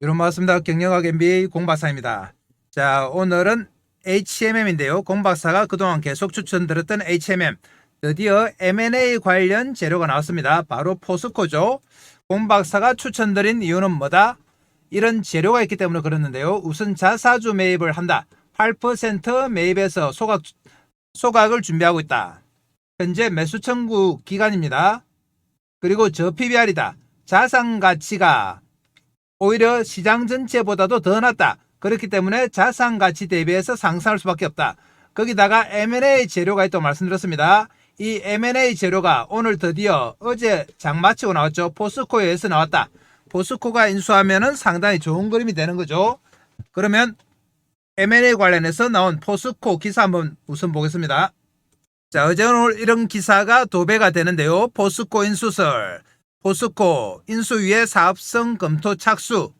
여러분 반갑습니다. 경영학 MBA 공박사입니다. 자, 오늘은 HMM인데요. 공박사가 그동안 계속 추천드렸던 HMM. 드디어 M&A 관련 재료가 나왔습니다. 바로 포스코죠. 공박사가 추천드린 이유는 뭐다? 이런 재료가 있기 때문에 그렇는데요. 우선 자사주 매입을 한다. 8% 매입해서 소각, 소각을 준비하고 있다. 현재 매수 청구 기간입니다. 그리고 저 PBR이다. 자산 가치가 오히려 시장 전체보다도 더 낮다. 그렇기 때문에 자산 가치 대비해서 상승할 수밖에 없다. 거기다가 M&A 재료가 있다고 말씀드렸습니다. 이 M&A 재료가 오늘 드디어 어제 장 마치고 나왔죠. 포스코에서 나왔다. 포스코가 인수하면은 상당히 좋은 그림이 되는 거죠. 그러면 M&A 관련해서 나온 포스코 기사 한번 우선 보겠습니다. 자, 어제 오늘 이런 기사가 도배가 되는데요. 포스코 인수설, 포스코 인수 위에 사업성 검토 착수.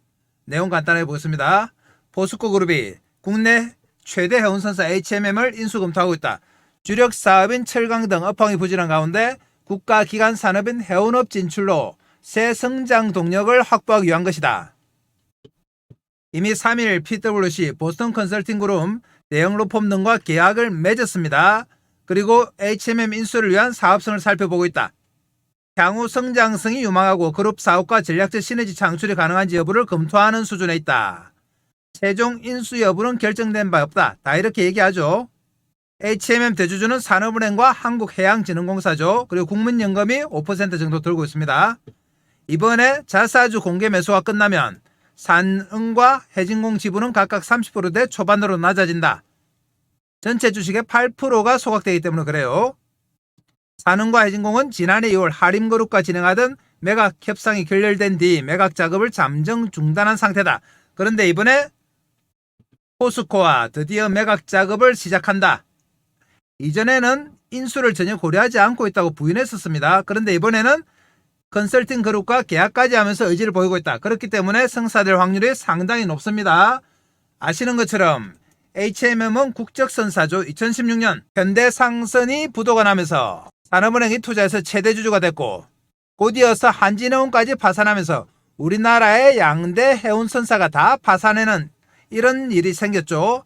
내용 간단하게 보겠습니다. 포스코 그룹이 국내 최대 해운선사 HMM을 인수 검토하고 있다. 주력 사업인 철강 등 업황이 부진한 가운데 국가 기관 산업인 해운업 진출로 새 성장 동력을 확보하기 위한 것이다. 이미 3일 PwC 보스턴 컨설팅 그룹 대형 로펌 등과 계약을 맺었습니다. 그리고 HMM 인수를 위한 사업성을 살펴보고 있다. 향후 성장성이 유망하고 그룹 사업과 전략적 시너지 창출이 가능한지 여부를 검토하는 수준에 있다. 최종 인수 여부는 결정된 바 없다. 다 이렇게 얘기하죠. HMM 대주주는 산업은행과 한국해양진흥공사죠. 그리고 국민연금이 5% 정도 들고 있습니다. 이번에 자사주 공개 매수가 끝나면 산응과 해진공 지분은 각각 30%대 초반으로 낮아진다. 전체 주식의 8%가 소각되기 때문에 그래요. 산흥과 해진공은 지난해 2월 하림그룹과 진행하던 매각 협상이 결렬된 뒤 매각 작업을 잠정 중단한 상태다. 그런데 이번에 포스코와 드디어 매각 작업을 시작한다. 이전에는 인수를 전혀 고려하지 않고 있다고 부인했었습니다. 그런데 이번에는 컨설팅 그룹과 계약까지 하면서 의지를 보이고 있다. 그렇기 때문에 성사될 확률이 상당히 높습니다. 아시는 것처럼 HMM은 국적선사죠. 2016년 현대상선이 부도가 나면서 산업은행이 투자해서 최대 주주가 됐고 곧이어서 한진해운까지 파산하면서 우리나라의 양대 해운선사가 다 파산하는 이런 일이 생겼죠.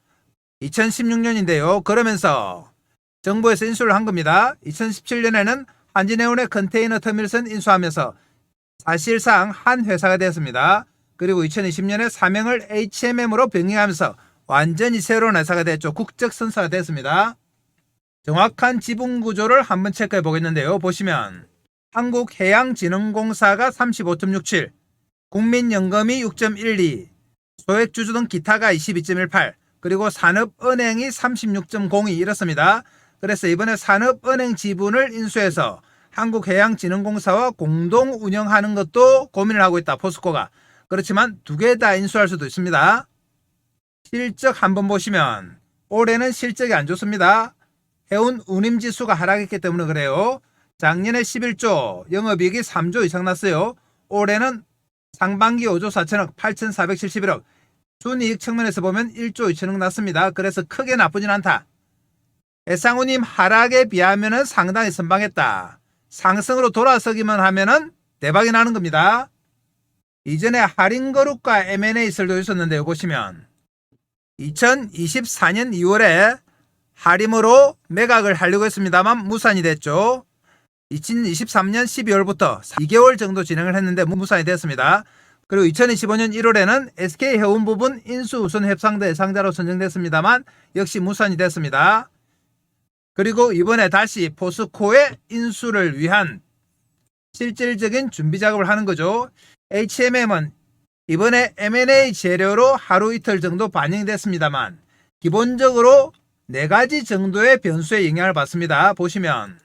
2016년인데요. 그러면서 정부에서 인수를 한 겁니다. 2017년에는 한진해운의 컨테이너 터미널선 인수하면서 사실상 한 회사가 되었습니다. 그리고 2020년에 사명을 HMM으로 변경하면서 완전히 새로운 회사가 됐죠. 국적선사가 됐습니다. 정확한 지분 구조를 한번 체크해 보겠는데요. 보시면 한국해양진흥공사가 35.67, 국민연금이 6.12, 소액주주 등 기타가 22.18, 그리고 산업은행이 36.02 이렇습니다. 그래서 이번에 산업은행 지분을 인수해서 한국해양진흥공사와 공동 운영하는 것도 고민을 하고 있다. 포스코가. 그렇지만 두 개 다 인수할 수도 있습니다. 실적 한번 보시면 올해는 실적이 안 좋습니다. 해운 운임지수가 하락했기 때문에 그래요. 작년에 11조, 영업이익이 3조 이상 났어요. 올해는 상반기 5조 4천억, 8,471억. 순이익 측면에서 보면 1조 2천억 났습니다. 그래서 크게 나쁘진 않다. 애상우님 하락에 비하면 은 상당히 선방했다. 상승으로 돌아서기만 하면 은 대박이 나는 겁니다. 이전에 할인그룹과 M&A 설도 있었는데요. 보시면 2024년 2월에 할인으로 매각을 하려고 했습니다만 무산이 됐죠. 2023년 12월부터 2개월 정도 진행을 했는데 무산이 됐습니다. 그리고 2025년 1월에는 SK 해운 부분 인수 우선 협상 대 상자로 선정됐습니다만 역시 무산이 됐습니다. 그리고 이번에 다시 포스코의 인수를 위한 실질적인 준비 작업을 하는 거죠. HMM은 이번에 M&A 재료로 하루 이틀 정도 반영됐습니다만 기본적으로 네 가지 정도의 변수에 영향을 받습니다. 보시면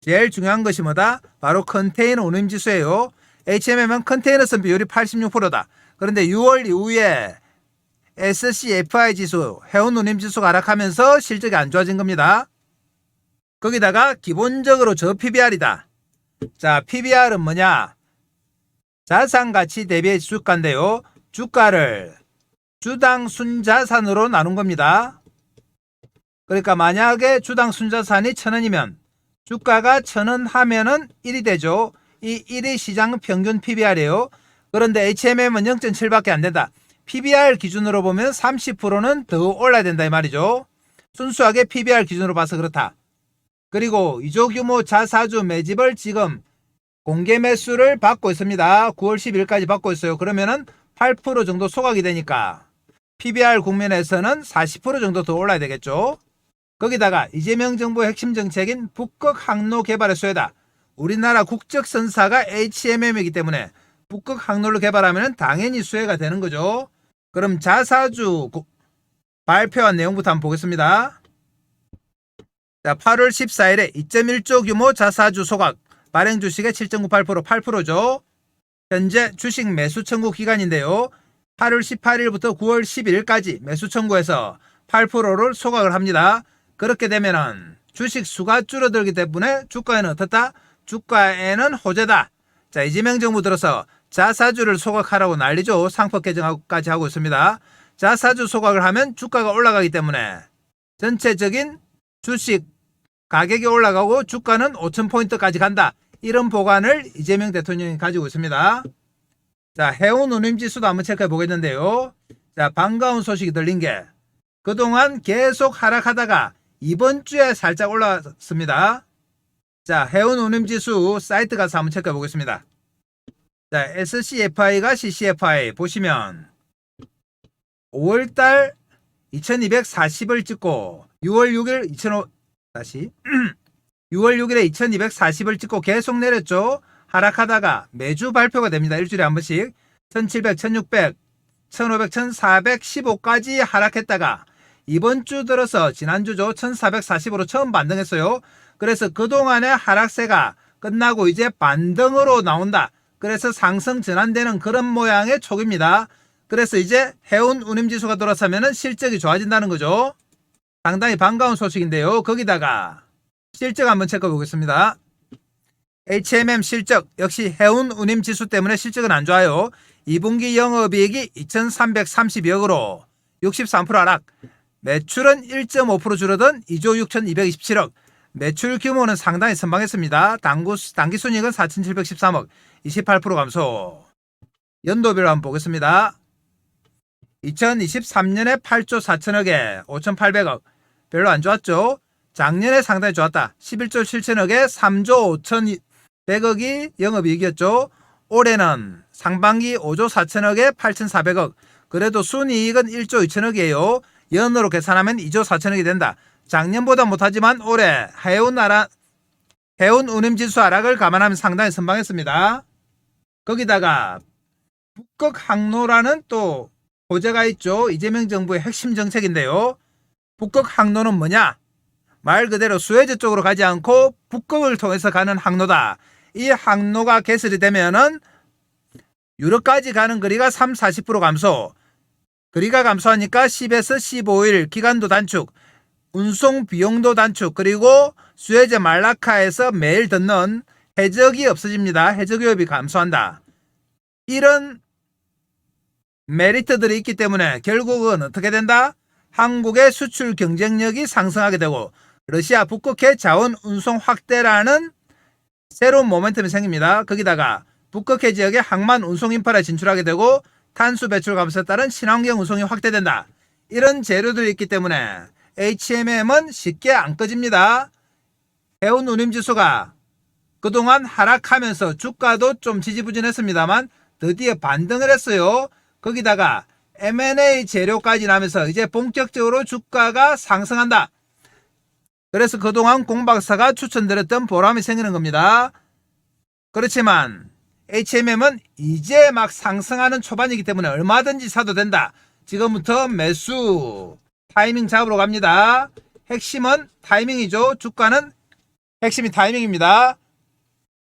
제일 중요한 것이 뭐다? 바로 컨테이너 운임 지수예요. HMM은 컨테이너 선 비율이 86%다. 그런데 6월 이후에 SCFI 지수, 해운 운임 지수가 하락하면서 실적이 안 좋아진 겁니다. 거기다가 기본적으로 저 PBR이다. 자, PBR은 뭐냐? 자산 가치 대비 주가인데요. 주가를 주당 순자산으로 나눈 겁니다. 그러니까 만약에 주당 순자산이 천 원이면 주가가 천원 하면은 1이 되죠. 이 1이 시장 평균 PBR이에요. 그런데 HMM은 0.7밖에 안 된다. PBR 기준으로 보면 30%는 더 올라야 된다 이 말이죠. 순수하게 PBR 기준으로 봐서 그렇다. 그리고 이조 규모 자사주 매집을 지금 공개 매수를 받고 있습니다. 9월 10일까지 받고 있어요. 그러면은 8% 정도 소각이 되니까 PBR 국면에서는 40% 정도 더 올라야 되겠죠. 거기다가 이재명 정부의 핵심 정책인 북극 항로 개발의 수혜다. 우리나라 국적 선사가 HMM이기 때문에 북극 항로를 개발하면 당연히 수혜가 되는 거죠. 그럼 자사주 고- 발표한 내용부터 한번 보겠습니다. 자, 8월 14일에 2.1조 규모 자사주 소각, 발행 주식의 7.98% 8%죠. 현재 주식 매수 청구 기간인데요. 8월 18일부터 9월 11일까지 매수 청구해서 8%를 소각을 합니다. 그렇게 되면은 주식 수가 줄어들기 때문에 주가에는 어떻다? 주가에는 호재다. 자, 이재명 정부 들어서 자사주를 소각하라고 난리죠. 상법 개정까지 하고 있습니다. 자사주 소각을 하면 주가가 올라가기 때문에 전체적인 주식 가격이 올라가고 주가는 5,000포인트까지 간다. 이런 보관을 이재명 대통령이 가지고 있습니다. 자, 해운 운임 지수도 한번 체크해 보겠는데요. 자, 반가운 소식이 들린 게 그동안 계속 하락하다가 이번 주에 살짝 올라왔습니다. 자, 해운 운임 지수 사이트 가서 한번 체크해 보겠습니다. 자, SCFI가 CCFI 보시면 5월달 2240을 찍고 6월 6일 2005 다시 6월 6일에 2240을 찍고 계속 내렸죠. 하락하다가 매주 발표가 됩니다. 일주일에 한 번씩 1700, 1600, 1500, 1415까지 하락했다가 이번 주 들어서 지난주죠. 1440으로 처음 반등했어요. 그래서 그동안의 하락세가 끝나고 이제 반등으로 나온다. 그래서 상승 전환되는 그런 모양의 촉입니다. 그래서 이제 해운 운임지수가 돌아서면 실적이 좋아진다는 거죠. 상당히 반가운 소식인데요. 거기다가 실적 한번 체크해 보겠습니다. HMM 실적 역시 해운 운임 지수 때문에 실적은 안 좋아요. 2분기 영업이익이 2,332억으로 63% 하락. 매출은 1.5% 줄어든 2조 6,227억. 매출 규모는 상당히 선방했습니다. 당구, 당기 순이익은 4,713억, 28% 감소. 연도별로 한번 보겠습니다. 2023년에 8조 4천억에 5,800억. 별로 안 좋았죠? 작년에 상당히 좋았다. 11조 7천억에 3조 5,100억이 영업이익이었죠. 올해는 상반기 5조 4천억에 8,400억. 그래도 순이익은 1조 2천억이에요. 연으로 계산하면 2조 4천억이 된다. 작년보다 못하지만 올해 해운 나라 해운 운임 지수 하락을 감안하면 상당히 선방했습니다. 거기다가 북극 항로라는 또 호재가 있죠. 이재명 정부의 핵심 정책인데요. 북극 항로는 뭐냐? 말 그대로 수에즈 쪽으로 가지 않고 북극을 통해서 가는 항로다. 이 항로가 개설이 되면은 유럽까지 가는 거리가 3, 40% 감소. 거리가 감소하니까 10에서 15일 기간도 단축, 운송 비용도 단축, 그리고 수에즈 말라카에서 매일 듣는 해적이 없어집니다. 해적 위협이 감소한다. 이런 메리트들이 있기 때문에 결국은 어떻게 된다? 한국의 수출 경쟁력이 상승하게 되고 러시아 북극해 자원 운송 확대라는 새로운 모멘텀이 생깁니다. 거기다가 북극해 지역에 항만 운송 인프라에 진출하게 되고 탄소 배출 감소에 따른 친환경 운송이 확대된다. 이런 재료들이 있기 때문에 HMM은 쉽게 안 꺼집니다. 해운 운임지수가 그동안 하락하면서 주가도 좀 지지부진했습니다만 드디어 반등을 했어요. 거기다가 M&A 재료까지 나면서 이제 본격적으로 주가가 상승한다. 그래서 그동안 공박사가 추천드렸던 보람이 생기는 겁니다. 그렇지만 HMM은 이제 막 상승하는 초반이기 때문에 얼마든지 사도 된다. 지금부터 매수 타이밍 잡으러 갑니다. 핵심은 타이밍이죠. 주가는 핵심이 타이밍입니다.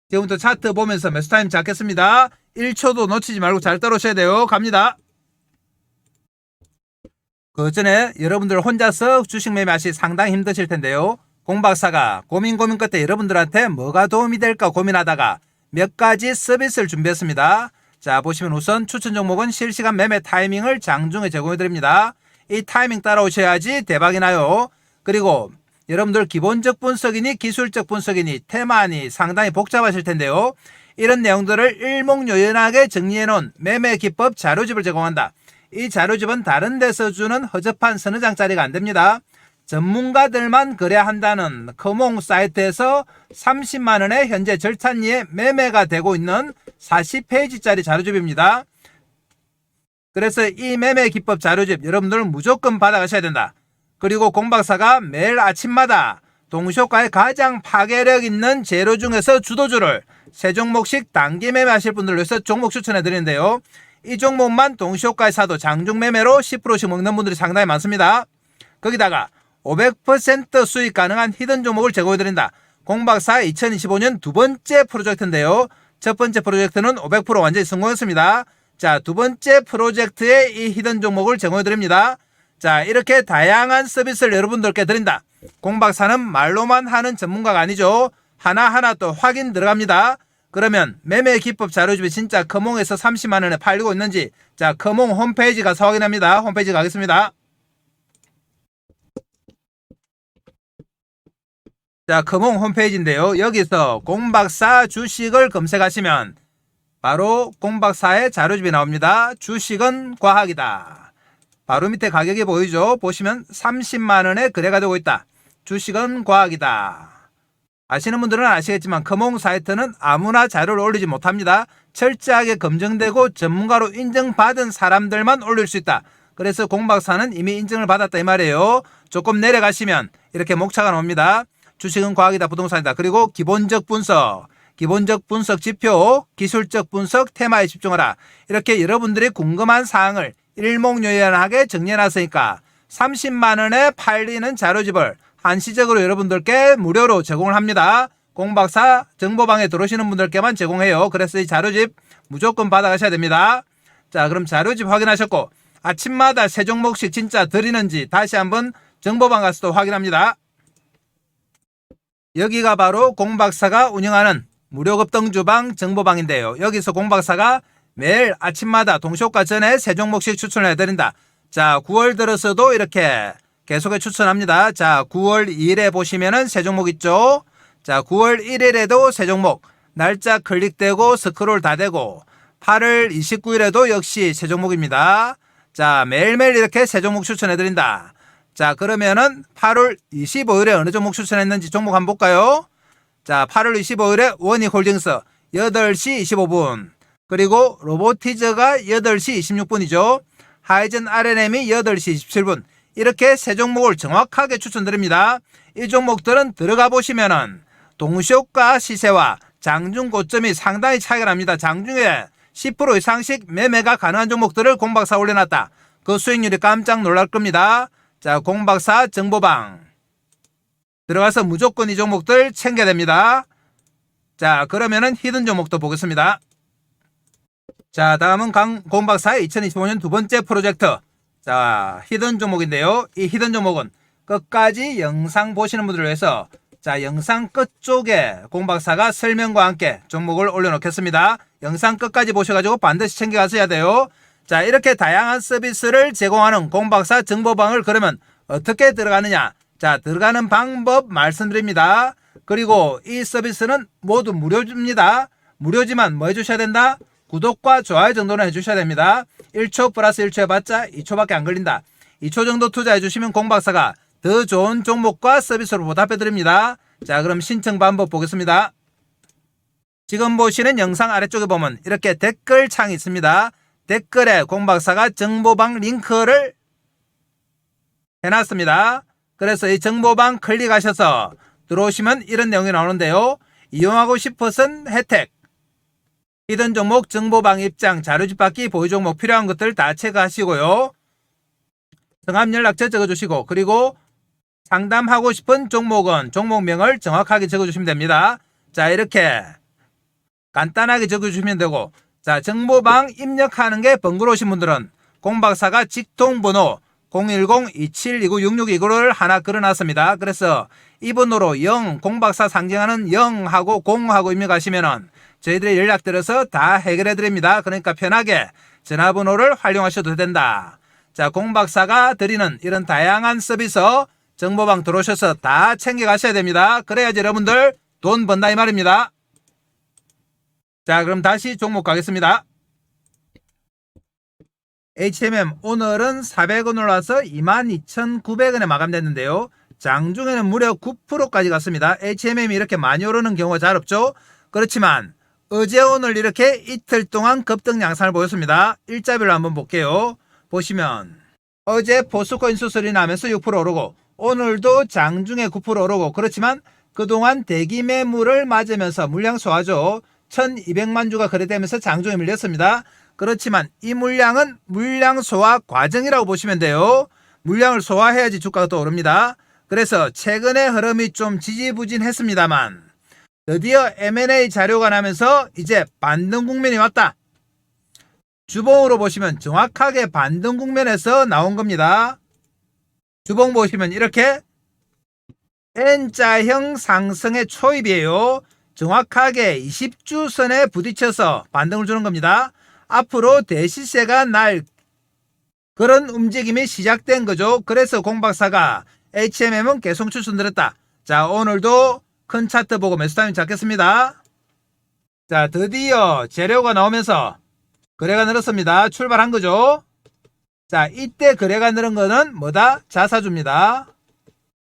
지금부터 차트 보면서 매수 타임 잡겠습니다. 1초도 놓치지 말고 잘 따라오셔야 돼요. 갑니다. 그 전에 여러분들 혼자서 주식 매매하시 상당히 힘드실 텐데요. 공박사가 고민 고민 끝에 여러분들한테 뭐가 도움이 될까 고민하다가 몇 가지 서비스를 준비했습니다. 자 보시면 우선 추천 종목은 실시간 매매 타이밍을 장중에 제공해 드립니다. 이 타이밍 따라오셔야지 대박이 나요. 그리고 여러분들 기본적 분석이니 기술적 분석이니 테마니 상당히 복잡하실 텐데요. 이런 내용들을 일목요연하게 정리해 놓은 매매 기법 자료집을 제공한다. 이 자료집은 다른 데서 주는 허접한 서너 장짜리가 안 됩니다. 전문가들만 그래야 한다는 커몽 사이트에서 30만 원에 현재 절찬리에 매매가 되고 있는 40페이지짜리 자료집입니다. 그래서 이 매매 기법 자료집 여러분들 무조건 받아가셔야 된다. 그리고 공박사가 매일 아침마다 동시효과에 가장 파괴력 있는 재료 중에서 주도주를 세 종목씩 단기 매매하실 분들을 위해서 종목 추천해 드리는데요. 이 종목만 동시효과에 사도 장중 매매로 10%씩 먹는 분들이 상당히 많습니다. 거기다가 500% 수익 가능한 히든 종목을 제공해 드린다. 공박사 2025년 두 번째 프로젝트인데요. 첫 번째 프로젝트는 500% 완전히 성공했습니다. 자, 두 번째 프로젝트에 이 히든 종목을 제공해 드립니다. 자, 이렇게 다양한 서비스를 여러분들께 드린다. 공박사는 말로만 하는 전문가가 아니죠. 하나하나 또 확인 들어갑니다. 그러면 매매 기법 자료집이 진짜 커몽에서 30만 원에 팔리고 있는지 자, 커몽 홈페이지 가서 확인합니다. 홈페이지 가겠습니다. 자, 커몽 홈페이지인데요. 여기서 공박사 주식을 검색하시면 바로 공박사의 자료집이 나옵니다. 주식은 과학이다. 바로 밑에 가격이 보이죠? 보시면 30만 원에 거래가 되고 있다. 주식은 과학이다. 아시는 분들은 아시겠지만 커몽 사이트는 아무나 자료를 올리지 못합니다. 철저하게 검증되고 전문가로 인정받은 사람들만 올릴 수 있다. 그래서 공박사는 이미 인증을 받았다 이 말이에요. 조금 내려가시면 이렇게 목차가 나옵니다. 주식은 과학이다 부동산이다. 그리고 기본적 분석, 기본적 분석 지표, 기술적 분석 테마에 집중하라. 이렇게 여러분들이 궁금한 사항을 일목요연하게 정리해놨으니까 30만 원에 팔리는 자료집을 한시적으로 여러분들께 무료로 제공을 합니다. 공박사 정보방에 들어오시는 분들께만 제공해요. 그래서 이 자료집 무조건 받아가셔야 됩니다. 자, 그럼 자료집 확인하셨고 아침마다 세 종목씩 진짜 드리는지 다시 한번 정보방 가서도 확인합니다. 여기가 바로 공박사가 운영하는 무료 급등주방 정보방인데요. 여기서 공박사가 매일 아침마다 동시효과 전에 세 종목씩 추천을 해드린다. 자, 9월 들어서도 이렇게 계속해 추천합니다. 자, 9월 2일에 보시면은 세 종목 있죠? 자, 9월 1일에도 세 종목. 날짜 클릭되고 스크롤 다 되고 8월 29일에도 역시 세 종목입니다. 자, 매일매일 이렇게 세 종목 추천해 드린다. 자, 그러면은 8월 25일에 어느 종목 추천했는지 종목 한번 볼까요? 자, 8월 25일에 원익홀딩스 8시 25분. 그리고 로보티즈가 8시 26분이죠. 하이젠 RNM이 8시 27분. 이렇게 세 종목을 정확하게 추천드립니다. 이 종목들은 들어가 보시면은 동시효과 시세와 장중 고점이 상당히 차이가 납니다. 장중에 10% 이상씩 매매가 가능한 종목들을 공박사 올려놨다. 그 수익률이 깜짝 놀랄 겁니다. 자, 공박사 정보방. 들어가서 무조건 이 종목들 챙겨야 됩니다. 자, 그러면은 히든 종목도 보겠습니다. 자, 다음은 강 공박사의 2025년 두 번째 프로젝트. 자, 히든 종목인데요. 이 히든 종목은 끝까지 영상 보시는 분들을 위해서 자, 영상 끝쪽에 공박사가 설명과 함께 종목을 올려놓겠습니다. 영상 끝까지 보셔가지고 반드시 챙겨가셔야 돼요. 자, 이렇게 다양한 서비스를 제공하는 공박사 정보방을 그러면 어떻게 들어가느냐? 자, 들어가는 방법 말씀드립니다. 그리고 이 서비스는 모두 무료입니다. 무료지만 뭐 해주셔야 된다? 구독과 좋아요 정도는 해주셔야 됩니다. 1초 플러스 1초 해봤자 2초밖에 안 걸린다. 2초 정도 투자해주시면 공박사가 더 좋은 종목과 서비스로 보답해드립니다. 자, 그럼 신청 방법 보겠습니다. 지금 보시는 영상 아래쪽에 보면 이렇게 댓글 창이 있습니다. 댓글에 공박사가 정보방 링크를 해놨습니다. 그래서 이 정보방 클릭하셔서 들어오시면 이런 내용이 나오는데요. 이용하고 싶으신 혜택, 이든 종목 정보방 입장, 자료집 받기, 보유 종목 필요한 것들 다 체크하시고요. 성함 연락처 적어주시고 그리고 상담하고 싶은 종목은 종목명을 정확하게 적어주시면 됩니다. 자 이렇게 간단하게 적어주시면 되고 자 정보방 입력하는 게 번거로우신 분들은 공박사가 직통번호 010-2729-66 이거를 하나 걸어놨습니다. 그래서 이 번호로 0 공박사 상징하는 0하고 0하고 입력하시면은 저희들이 연락드려서 다 해결해 드립니다. 그러니까 편하게 전화번호를 활용하셔도 된다. 자, 공박사가 드리는 이런 다양한 서비스 정보방 들어오셔서 다 챙겨 가셔야 됩니다. 그래야지 여러분들 돈 번다 이 말입니다. 자, 그럼 다시 종목 가겠습니다. HMM 오늘은 400원 올라서 22,900원에 마감됐는데요. 장중에는 무려 9%까지 갔습니다. HMM이 이렇게 많이 오르는 경우가 잘 없죠. 그렇지만 어제 오늘 이렇게 이틀 동안 급등 양상을 보였습니다. 일자별로 한번 볼게요. 보시면 어제 포스코인 수술이 나면서 6% 오르고 오늘도 장중에 9% 오르고 그렇지만 그동안 대기 매물을 맞으면서 물량 소화죠. 1200만 주가 거래되면서 장중에 밀렸습니다. 그렇지만 이 물량은 물량 소화 과정이라고 보시면 돼요. 물량을 소화해야지 주가가 또 오릅니다. 그래서 최근의 흐름이 좀 지지부진했습니다만 드디어 M&A 자료가 나면서 이제 반등 국면이 왔다. 주봉으로 보시면 정확하게 반등 국면에서 나온 겁니다. 주봉 보시면 이렇게 N자형 상승의 초입이에요. 정확하게 20주선에 부딪혀서 반등을 주는 겁니다. 앞으로 대시세가 날 그런 움직임이 시작된 거죠. 그래서 공박사가 HMM은 계속 추천드렸다. 자, 오늘도 큰 차트 보고 매수 타임 잡겠습니다. 자, 드디어 재료가 나오면서 거래가 늘었습니다. 출발한 거죠. 자, 이때 거래가 늘은 거는 뭐다? 자사주입니다.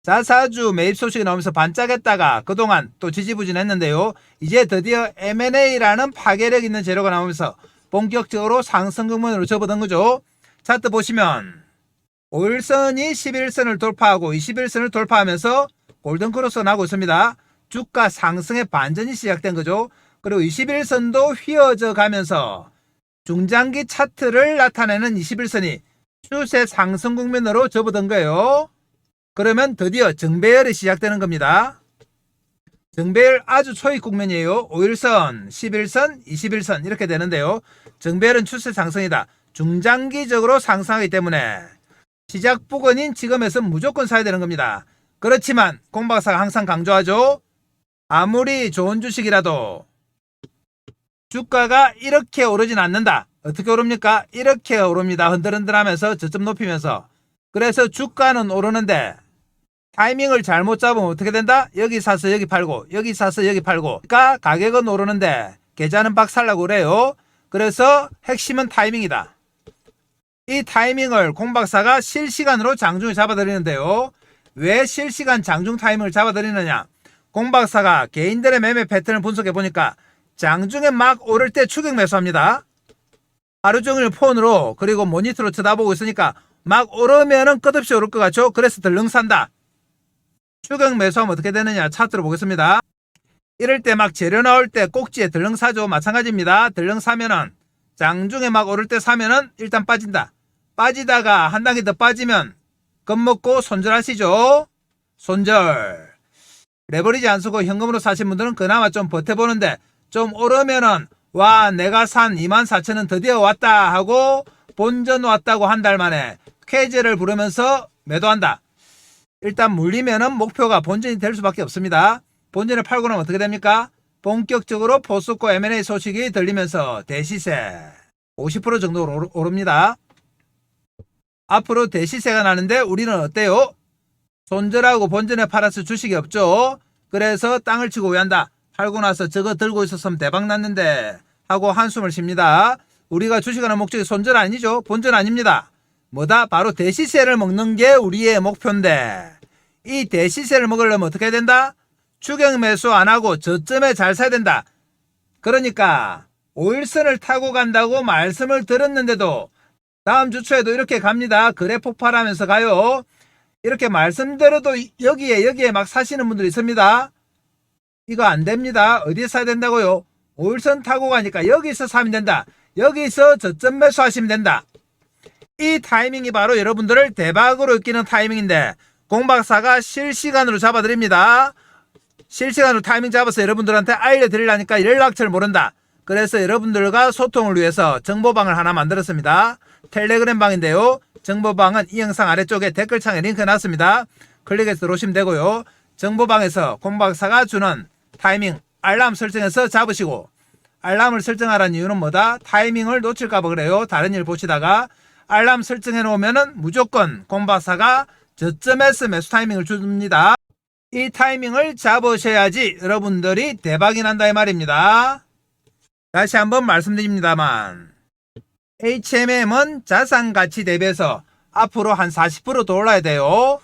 자사주 매입 소식이 나오면서 반짝했다가 그동안 또 지지부진했는데요. 이제 드디어 M&A라는 파괴력 있는 재료가 나오면서 본격적으로 상승 국면으로 접어든 거죠. 차트 보시면 5일선이 11선을 돌파하고 21선을 돌파하면서 골든크로스가 나고 있습니다. 주가 상승의 반전이 시작된 거죠. 그리고 21선도 휘어져 가면서 중장기 차트를 나타내는 21선이 추세 상승 국면으로 접어든 거예요. 그러면 드디어 정배열이 시작되는 겁니다. 정배열 아주 초입 국면이에요. 5일선, 11선, 21선 이렇게 되는데요. 정배열은 추세 상승이다. 중장기적으로 상승하기 때문에 시작 부근인 지금에서 무조건 사야 되는 겁니다. 그렇지만 공박사가 항상 강조하죠. 아무리 좋은 주식이라도 주가가 이렇게 오르진 않는다. 어떻게 오릅니까? 이렇게 오릅니다. 흔들흔들하면서 저점 높이면서. 그래서 주가는 오르는데 타이밍을 잘못 잡으면 어떻게 된다? 여기 사서 여기 팔고 여기 사서 여기 팔고 그러니까 가격은 오르는데 계좌는 박살나고 그래요. 그래서 핵심은 타이밍이다. 이 타이밍을 공박사가 실시간으로 장중에 잡아드리는데요. 왜 실시간 장중 타이밍을 잡아드리느냐? 공박사가 개인들의 매매 패턴을 분석해 보니까 장중에 막 오를 때 추격 매수합니다. 하루 종일 폰으로 그리고 모니터로 쳐다보고 있으니까 막 오르면은 끝없이 오를 것 같죠? 그래서 덜렁 산다. 추격 매수하면 어떻게 되느냐 차트로 보겠습니다. 이럴 때 막 재료 나올 때 꼭지에 덜렁 사죠. 마찬가지입니다. 덜렁 사면은 장중에 막 오를 때 사면은 일단 빠진다. 빠지다가 한 단계 더 빠지면 겁먹고 손절하시죠. 손절. 레버리지 안 쓰고 현금으로 사신 분들은 그나마 좀 버텨보는데 좀 오르면은 와 내가 산 24,000원 드디어 왔다 하고 본전 왔다고 한 달 만에 쾌제를 부르면서 매도한다. 일단 물리면은 목표가 본전이 될 수밖에 없습니다. 본전을 팔고 나면 어떻게 됩니까? 본격적으로 포스코 M&A 소식이 들리면서 대시세 50% 정도 오릅니다. 앞으로 대시세가 나는데 우리는 어때요? 손절하고 본전에 팔아서 주식이 없죠. 그래서 땅을 치고 외한다. 팔고 나서 저거 들고 있었으면 대박 났는데 하고 한숨을 쉽니다. 우리가 주식하는 목적이 손절 아니죠. 본전 아닙니다. 뭐다? 바로 대시세를 먹는 게 우리의 목표인데 이 대시세를 먹으려면 어떻게 해야 된다? 추경 매수 안 하고 저점에 잘 사야 된다. 그러니까 5일선을 타고 간다고 말씀을 들었는데도 다음 주 초에도 이렇게 갑니다. 거래 폭발하면서 가요. 이렇게 말씀드려도 이- 여기에 여기에 막 사시는 분들이 있습니다. 이거 안 됩니다. 어디에 사야 된다고요? 5일선 타고 가니까 여기서 사면 된다. 여기서 저점 매수하시면 된다. 이 타이밍이 바로 여러분들을 대박으로 이끄는 타이밍인데 공박사가 실시간으로 잡아드립니다. 실시간으로 타이밍 잡아서 여러분들한테 알려드리려니까 연락처를 모른다. 그래서 여러분들과 소통을 위해서 정보방을 하나 만들었습니다. 텔레그램 방인데요. 정보방은 이 영상 아래쪽에 댓글창에 링크 놨습니다. 클릭해서 들어오시면 되고요. 정보방에서 공박사가 주는 타이밍 알람 설정해서 잡으시고 알람을 설정하라는 이유는 뭐다? 타이밍을 놓칠까봐 그래요. 다른 일 보시다가 알람 설정해 놓으면은 무조건 공박사가 저점에서 매수 타이밍을 줍니다. 이 타이밍을 잡으셔야지 여러분들이 대박이 난다 이 말입니다. 다시 한번 말씀드립니다만 HMM은 자산 가치 대비해서 앞으로 한 40%더 올라야 돼요.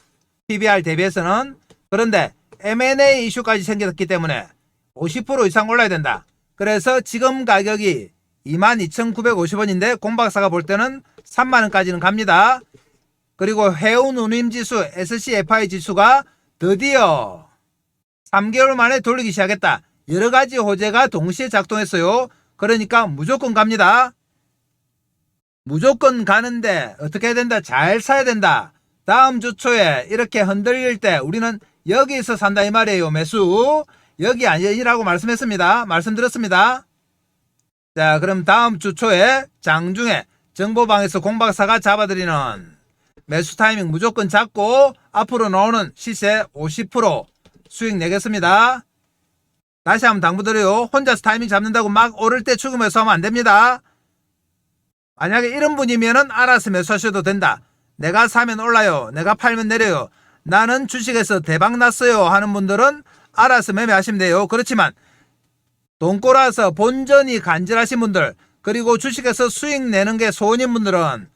PBR 대비해서는 그런데 M&A 이슈까지 생겼기 때문에 50% 이상 올라야 된다. 그래서 지금 가격이 22,950원인데 공박사가 볼 때는 3만 원까지는 갑니다. 그리고 해운 운임 지수 SCFI 지수가 드디어 3개월 만에 돌리기 시작했다. 여러 가지 호재가 동시에 작동했어요. 그러니까 무조건 갑니다. 무조건 가는데 어떻게 해야 된다? 잘 사야 된다. 다음 주 초에 이렇게 흔들릴 때 우리는 여기서 산다 이 말이에요. 매수. 여기 아니라고 말씀했습니다. 말씀드렸습니다. 자, 그럼 다음 주 초에 장중에 정보방에서 공박사가 잡아드리는 매수 타이밍 무조건 잡고 앞으로 나오는 시세 50% 수익 내겠습니다. 다시 한번 당부드려요. 혼자서 타이밍 잡는다고 막 오를 때 추금해서 하면 안 됩니다. 만약에 이런 분이면은 알아서 매수하셔도 된다. 내가 사면 올라요. 내가 팔면 내려요. 나는 주식에서 대박 났어요. 하는 분들은 알아서 매매하시면 돼요. 그렇지만 돈꼬라서 본전이 간절하신 분들 그리고 주식에서 수익 내는 게 소원인 분들은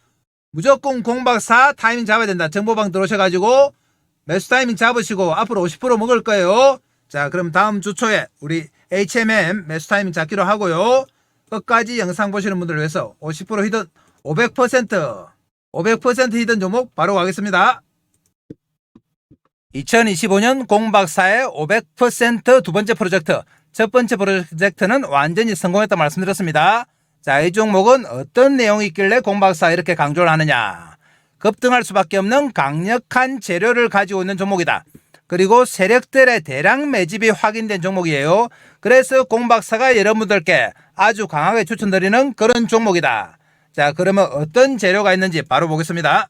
무조건 공박사 타이밍 잡아야 된다. 정보방 들어오셔가지고 매수 타이밍 잡으시고 앞으로 50% 먹을 거예요. 자 그럼 다음 주 초에 우리 HMM 매수 타이밍 잡기로 하고요. 끝까지 영상 보시는 분들을 위해서 50% 히든 500% 500% 히든 종목 바로 가겠습니다. 2025년 공박사의 500%두 번째 프로젝트 첫 번째 프로젝트는 완전히 성공했다 말씀드렸습니다. 자, 이 종목은 어떤 내용이 있길래 공박사 이렇게 강조를 하느냐. 급등할 수밖에 없는 강력한 재료를 가지고 있는 종목이다. 그리고 세력들의 대량 매집이 확인된 종목이에요. 그래서 공박사가 여러분들께 아주 강하게 추천드리는 그런 종목이다. 자, 그러면 어떤 재료가 있는지 바로 보겠습니다.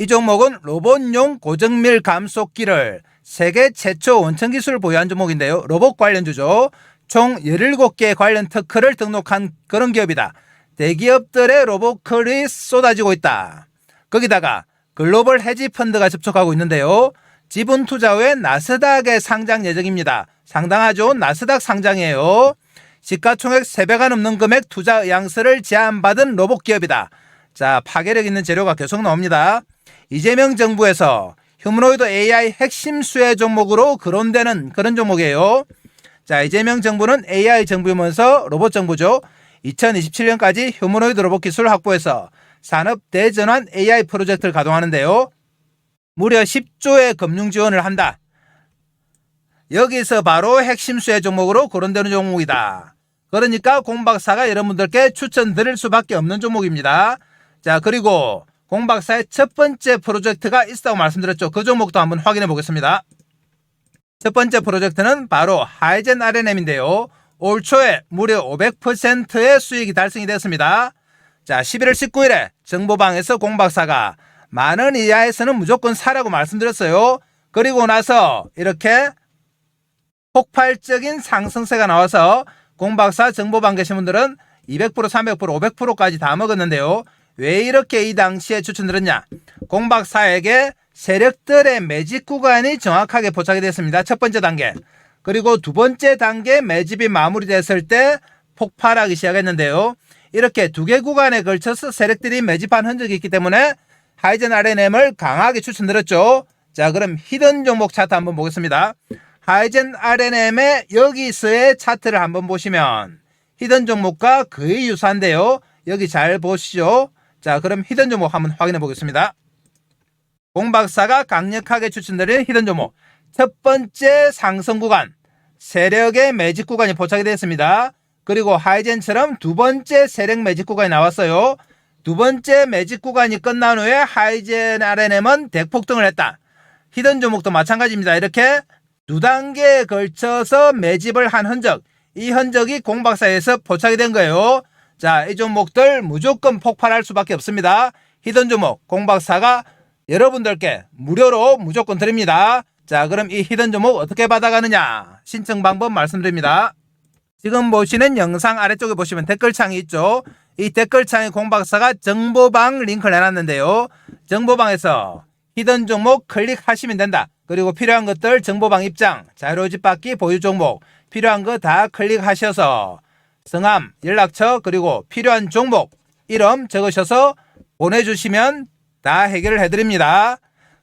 이 종목은 로봇용 고정밀 감속기를 세계 최초 원천 기술을 보유한 종목인데요. 로봇 관련주죠. 총 17개 관련 특허를 등록한 그런 기업이다. 대기업들의 로봇클이 쏟아지고 있다. 거기다가 글로벌 헤지 펀드가 접촉하고 있는데요. 지분 투자 후에 나스닥에 상장 예정입니다. 상당하죠? 나스닥 상장이에요. 시가총액 3배가 넘는 금액 투자 양서를 제안받은 로봇 기업이다. 자, 파괴력 있는 재료가 계속 나옵니다. 이재명 정부에서 휴머노이드 AI 핵심 수혜 종목으로 거론되는 그런 종목이에요. 자, 이재명 정부는 AI 정부이면서 로봇 정부죠. 2027년까지 휴머노이드 로봇 기술을 확보해서 산업 대전환 AI 프로젝트를 가동하는데요. 무려 10조의 금융 지원을 한다. 여기서 바로 핵심 수혜 종목으로 거론되는 종목이다. 그러니까 공박사가 여러분들께 추천드릴 수밖에 없는 종목입니다. 자, 그리고 공박사의 첫 번째 프로젝트가 있다고 말씀드렸죠. 그 종목도 한번 확인해 보겠습니다. 첫 번째 프로젝트는 바로 하이젠 RNM인데요. 올 초에 무려 500%의 수익이 달성이 됐습니다. 자, 11월 19일에 정보방에서 공박사가 만원 이하에서는 무조건 사라고 말씀드렸어요. 그리고 나서 이렇게 폭발적인 상승세가 나와서 공박사 정보방 계신 분들은 200%, 300%, 500%까지 다 먹었는데요. 왜 이렇게 이 당시에 추천드렸냐? 공박사에게 세력들의 매집 구간이 정확하게 포착이 됐습니다. 첫 번째 단계. 그리고 두 번째 단계 매집이 마무리됐을 때 폭발하기 시작했는데요. 이렇게 두 개 구간에 걸쳐서 세력들이 매집한 흔적이 있기 때문에 하이젠 RNM을 강하게 추천드렸죠. 자, 그럼 히든 종목 차트 한번 보겠습니다. 하이젠 RNM의 여기서의 차트를 한번 보시면 히든 종목과 거의 유사한데요. 여기 잘 보시죠. 자, 그럼 히든 종목 한번 확인해 보겠습니다. 공 박사가 강력하게 추천드린 히든 종목. 첫 번째 상승 구간, 세력의 매직 구간이 포착이 됐습니다. 그리고 하이젠처럼 두 번째 세력 매직 구간이 나왔어요. 두 번째 매직 구간이 끝난 후에 하이젠 RNM은 대폭등을 했다. 히든 종목도 마찬가지입니다. 이렇게 두 단계에 걸쳐서 매집을 한 흔적, 이 흔적이 공박사에서 포착이 된 거예요. 자, 이 종목들 무조건 폭발할 수밖에 없습니다. 히든 종목 공박사가 여러분들께 무료로 무조건 드립니다. 자, 그럼 이 히든 종목 어떻게 받아가느냐? 신청 방법 말씀드립니다. 지금 보시는 영상 아래쪽에 보시면 댓글창이 있죠. 이 댓글창에 공박사가 정보방 링크를 해놨는데요. 정보방에서 히든 종목 클릭하시면 된다. 그리고 필요한 것들 정보방 입장, 자료집 받기 보유 종목 필요한 거 다 클릭하셔서 성함, 연락처 그리고 필요한 종목 이름 적으셔서 보내주시면 다 해결을 해드립니다.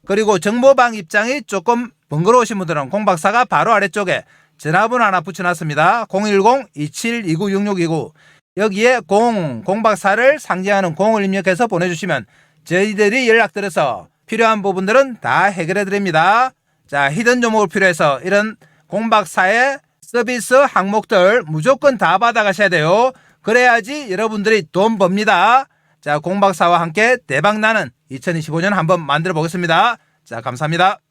그리고 정보방 입장이 조금 번거로우신 분들은 공박사가 바로 아래쪽에 전화번호 하나 붙여놨습니다. 010-2729-6629 여기에 공, 공박사를 상징하는 공을 입력해서 보내주시면 저희들이 연락드려서 필요한 부분들은 다 해결해 드립니다. 자, 히든 종목을 필요해서 이런 공박사의 서비스 항목들 무조건 다 받아가셔야 돼요. 그래야지 여러분들이 돈 법니다. 자, 공박사와 함께 대박나는 2025년 한번 만들어 보겠습니다. 자, 감사합니다.